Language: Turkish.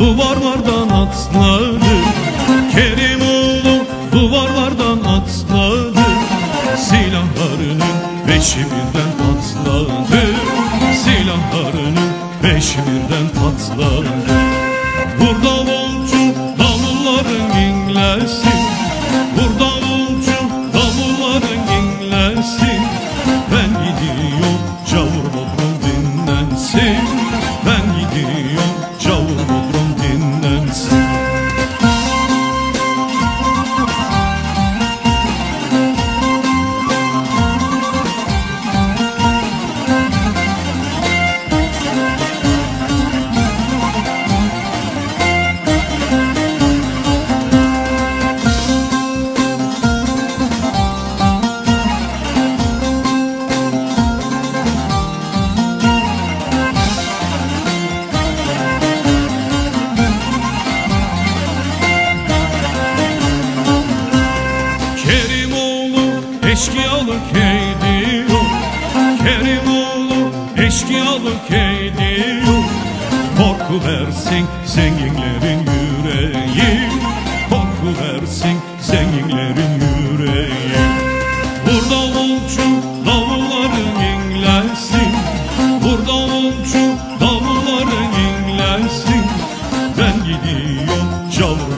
rastladı Kerimoğlu duvarlardan atladı. Silahlarının beşi birden patladı. Silahlarının beşi birden patladı. Burada eşkıyalık ediyor Kerimoğlu eşkıyalık ediyor Korku versin zenginlerin yüreği. Korku versin zenginlerin yüreği. Burada olcu davulların inlesin Burada olcu davulların inlesin Ben gidiyorum Cavur